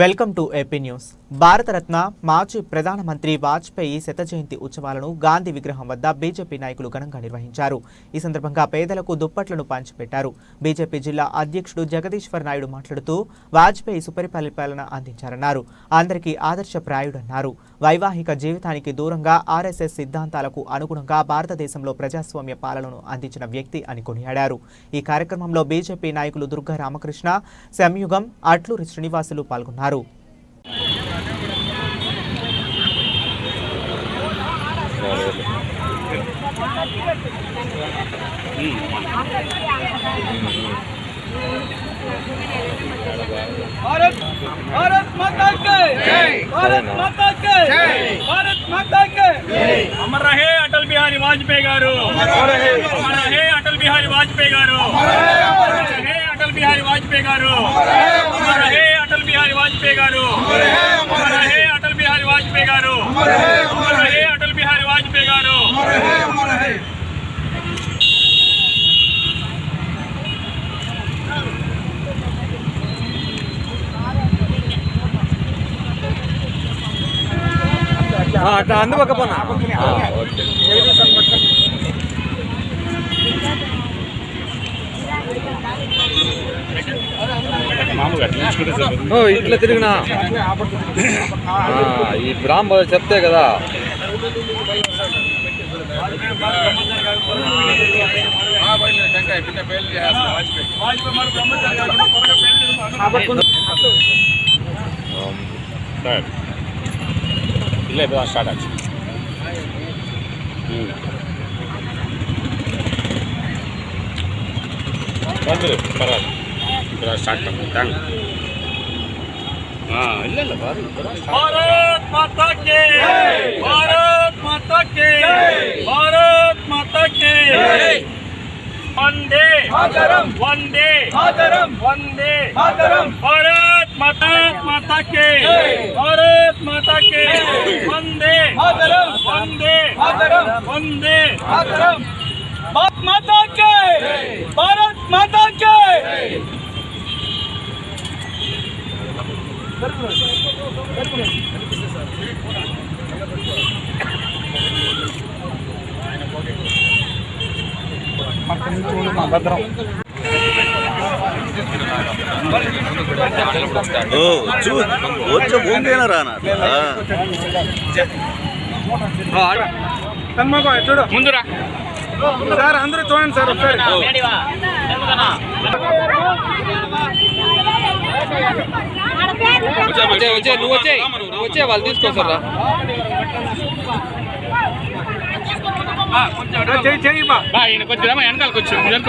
Welcome to AP news. Bharat Ratna మాజీ ప్రధానమంత్రి వాజ్పేయి శత జయంతి ఉత్సవాలను గాంధీ విగ్రహం వద్ద బీజేపీ నాయకులు ఘనంగా నిర్వహించారు. ఈ సందర్భంగా పేదలకు దుప్పట్లను పంచిపెట్టారు. బీజేపీ జిల్లా అధ్యక్షుడు జగదీశ్వర్ నాయుడు మాట్లాడుతూ వాజ్పేయి సుపరిపాలన అందించారన్నారు. అందరికీ ఆదర్శప్రాయుడన్నారు వైవాహిక జీవితానికి దూరంగా ఆర్ఎస్ఎస్ సిద్ధాంతాలకు అనుగుణంగా భారతదేశంలో ప్రజాస్వామ్య పాలనను అందించిన వ్యక్తి అని కొనియాడారు. ఈ కార్యక్రమంలో బీజేపీ నాయకులు దుర్గా రామకృష్ణ సంయుగం అట్లూరి శ్రీనివాసులు పాల్గొన్నారు. भारत माता के। भारत माता के। भारत माता के। अमर रहे अटल बिहारी वाजपेयी गारू। रहे। అట్లా అందుపక్క పోనా? ఓ, ఇట్లా తిరిగినా? ఈ బ్రాహ్మ చెప్తే కదా. వాజ్పేయి ఇలే బా స్టార్ట్ ఆచి ಬಂದ್ರಿ ಬರೋದು ಈ ಥರ ಸ್ಟಾರ್ಟ್ ಮಾಡ್ತೀವಿ ಹಂಗೆ ಹಾಂ ಇಲ್ಲ ಇಲ್ಲ ಬಾರಿ ಭಾರತ್ ಮಾತಾ ಕೇ ಭಾರತ್ ಮಾತಾ ಕೇ ಭಾರತ್ ಮಾತಾ ಕೇ वंदे मातरम वंदे मातरम वंदे मातरम भारत माता माता के भारत माता के వందే మాతరం. వందే మాతరం. వందే. మాతరం. భారత్ మాతా కే భారత్ మాతా కే భద్రం. ఓ చూ కొంచెం ముందేనా రానా? చూడు ముందురా. సార్ అందరూ చూడండి సార్ ఒకసారి. వచ్చే వచ్చే నువ్వు వచ్చే నువ్వు వచ్చే వాళ్ళు తీసుకోసారా కొంచెం వెనకాలకు వచ్చి వెనక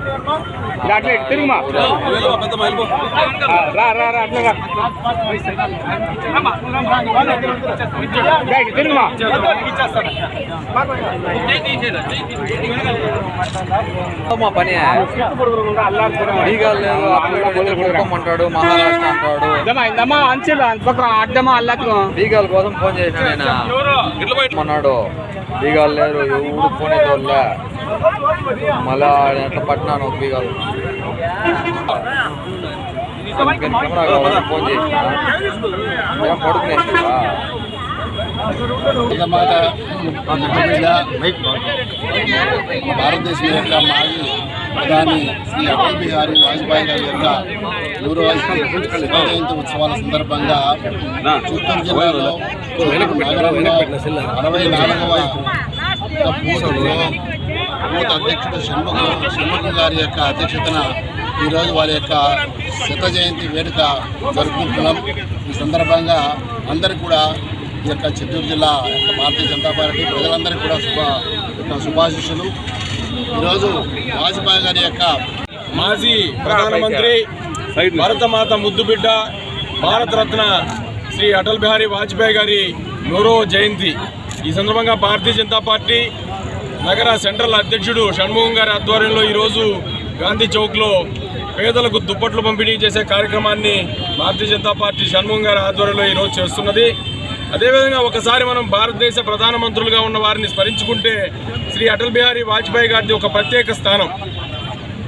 చూడమ్మా తిరుగుమా రా రా రా అట్లా రా తిరుగుమా మా పని బీగాలు లేదు అప్పుడు కొనుక్కోమంటాడు మహారాష్ట్ర అంటాడు ఇందమ్మా అంచెలు పక్కన అడ్డమా అల్లకు బీగాల కోసం ఫోన్ చేసిన ఆయన అన్నాడు బీగాలు లేరు ఎవడు ఫోన్ అయితే వాళ్ళే మళ్ళా ఎట్లా పట్టినాను బీగాలు అందుకని కెమెరా కావాలని ఫోన్ చేసిన మాట మీద భారతదేశం యొక్క మాజీ ప్రధాని శ్రీ అటల్ బిహారీ వాజ్పేయి గారి యొక్క నూరు జయంతి ఉత్సవాల సందర్భంగా చిత్తూరు జిల్లాలో అరవై నాలుగవ బూత్లో బూత్ అధ్యక్షుడు షణ్ముఖం షణ్ముఖం గారి యొక్క అధ్యక్షతన ఈరోజు వారి యొక్క శత జయంతి వేడుక జరుపుకుంటున్నాం. ఈ సందర్భంగా అందరికీ కూడా ఈ యొక్క చిత్తూరు జిల్లా యొక్క భారతీయ జనతా పార్టీ ప్రజలందరికీ కూడా శుభ యొక్క శుభాశిష్యులు ఈరోజు వాజ్పేయి గారి యొక్క మాజీ ప్రధానమంత్రి భారతమాత ముద్దుబిడ్డ భారతరత్న శ్రీ అటల్ బిహారీ వాజ్పేయి గారి నూరో జయంతి. ఈ సందర్భంగా భారతీయ జనతా పార్టీ నగర సెంట్రల్ అధ్యక్షుడు షణ్ముఖం గారి ఆధ్వర్యంలో ఈరోజు గాంధీ చౌక్లో పేదలకు దుప్పట్లు పంపిణీ చేసే కార్యక్రమాన్ని భారతీయ జనతా పార్టీ షణ్ముఖం గారి ఆధ్వర్యంలో ఈరోజు చేస్తున్నది. అదేవిధంగా ఒకసారి మనం భారతదేశ ప్రధానమంత్రులుగా ఉన్న వారిని స్మరించుకుంటే శ్రీ అటల్ బిహారీ వాజ్పేయి గారిది ఒక ప్రత్యేక స్థానం.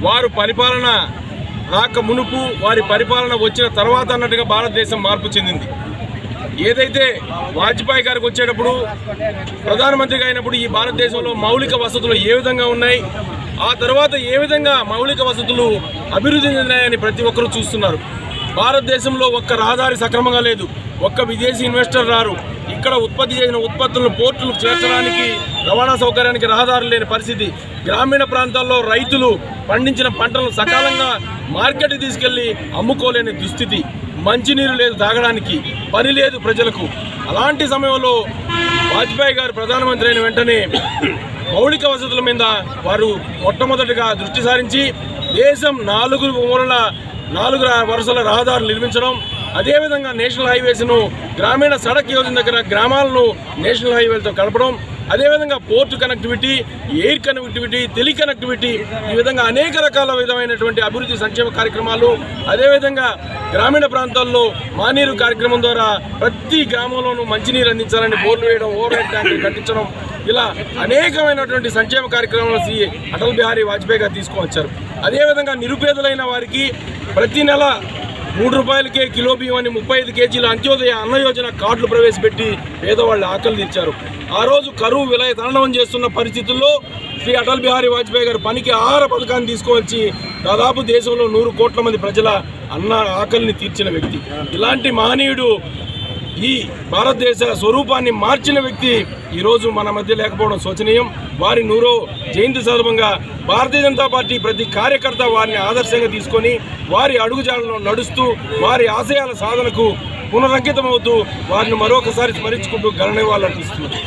వారు పరిపాలన రాక మునుపు వారి పరిపాలన వచ్చిన తర్వాత అన్నట్టుగా భారతదేశం మార్పు చెందింది. ఏదైతే వాజ్పేయి గారికి వచ్చేటప్పుడు ప్రధానమంత్రిగా అయినప్పుడు ఈ భారతదేశంలో మౌలిక వసతులు ఏ విధంగా ఉన్నాయి ఆ తర్వాత ఏ విధంగా మౌలిక వసతులు అభివృద్ధి చెందినాయని ప్రతి ఒక్కరూ చూస్తున్నారు. భారతదేశంలో ఒక్క రహదారి సక్రమంగా లేదు. ఒక్క విదేశీ ఇన్వెస్టర్ రారు. ఇక్కడ ఉత్పత్తి చేసిన ఉత్పత్తులను పోర్టులు చేర్చడానికి రవాణా సౌకర్యానికి రహదారులు లేని పరిస్థితి. గ్రామీణ ప్రాంతాల్లో రైతులు పండించిన పంటలను సకాలంగా మార్కెట్కి తీసుకెళ్ళి అమ్ముకోలేని దుస్థితి. మంచినీరు లేదు తాగడానికి పని లేదు ప్రజలకు. అలాంటి సమయంలో వాజ్పేయి గారు ప్రధానమంత్రి అయిన వెంటనే మౌలిక వసతుల మీద వారు మొట్టమొదటిగా దృష్టి సారించి దేశం నాలుగు మూలల నాలుగు వరుసల రహదారులు నిర్మించడం అదేవిధంగా నేషనల్ హైవేస్ను గ్రామీణ సడక్ యోజన దగ్గర గ్రామాలను నేషనల్ హైవేలతో కలపడం అదేవిధంగా port connectivity air connectivity tele connectivity ఈ విధంగా అనేక రకాల విధమైనటువంటి అభివృద్ధి సంక్షేమ కార్యక్రమాలు అదేవిధంగా గ్రామీణ ప్రాంతాల్లో మానీరు కార్యక్రమం ద్వారా ప్రతి గ్రామంలోనూ మంచినీరు అందించాలని బోర్లు వేయడం ఓవర్ ట్యాంకులు కట్టించడం ఇలా అనేకమైనటువంటి సంక్షేమ కార్యక్రమాలు శ్రీ అటల్ బిహారీ వాజ్పేయి గారు తీసుకువచ్చారు. అదేవిధంగా నిరుపేదలైన వారికి ప్రతి నెల మూడు రూపాయలకే కిలో బియ్యం అని ముప్పై ఐదు కేజీల అంత్యోదయ అన్న యోజన కార్డులు ప్రవేశపెట్టి పేదవాళ్ళ ఆకలి తీర్చారు. ఆ రోజు కరువు విలయ తరణం చేస్తున్న పరిస్థితుల్లో శ్రీ అటల్ బిహారీ వాజ్పేయి గారు పనికి ఆహార పథకాన్ని తీసుకువచ్చి దాదాపు దేశంలో నూరు కోట్ల మంది ప్రజల అన్న ఆకలిని తీర్చిన వ్యక్తి. ఇలాంటి మహనీయుడు ఈ భారతదేశ స్వరూపాన్ని మార్చిన వ్యక్తి ఈరోజు మన మధ్య లేకపోవడం శోచనీయం. వారి నూరో జయంతి సందర్భంగా భారతీయ జనతా పార్టీ ప్రతి కార్యకర్త వారిని ఆదర్శంగా తీసుకొని వారి అడుగుజాడలను నడుస్తూ వారి ఆశయాల సాధనకు పునరంకితమవుతూ వారిని మరొకసారి స్మరించుకుంటూ గణనివ్వాలనిపిస్తున్నారు